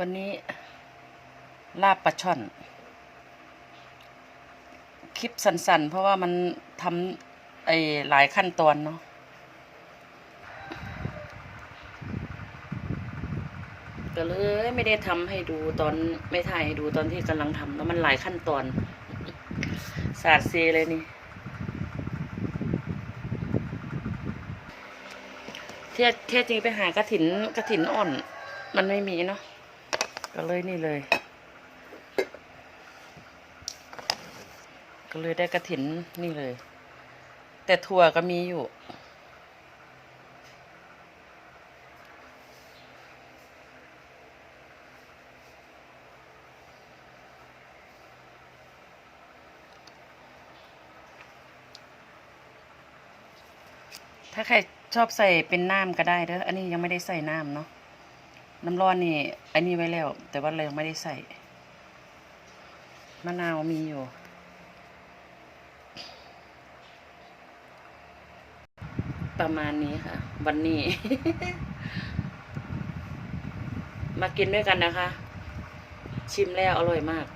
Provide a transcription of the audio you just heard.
วันนี้ลาบปลาช่อน คลิปสั้นๆ เพราะว่ามันทำไอ้หลายขั้นตอนเนาะก็เลยไม่ได้ทำให้ดูตอนไม่ถ่ายให้ดูตอนที่กำลังทำแล้วมันหลายขั้นตอนสาดเซเลยนี่เทียเทียจริงไปหากระถินกระถินอ่อน มันไม่มีเนาะ ก็เลยนี่เลย ก็เลยได้กระถินนี่เลย แต่ถั่วก็มีอยู่ถ้าใครชอบใส่เป็นน้ำก็ได้เด้อ อันนี้ยังไม่ได้ใส่น้ำเนาะ น้ำร้อนนี่อันนี้ไว้แล้ว แต่ว่าเรายังไม่ได้ใส่ มะนาวมีอยู่ ประมาณนี้ค่ะ วันนี้ มากินด้วยกันนะคะ ชิมแล้วอร่อยมาก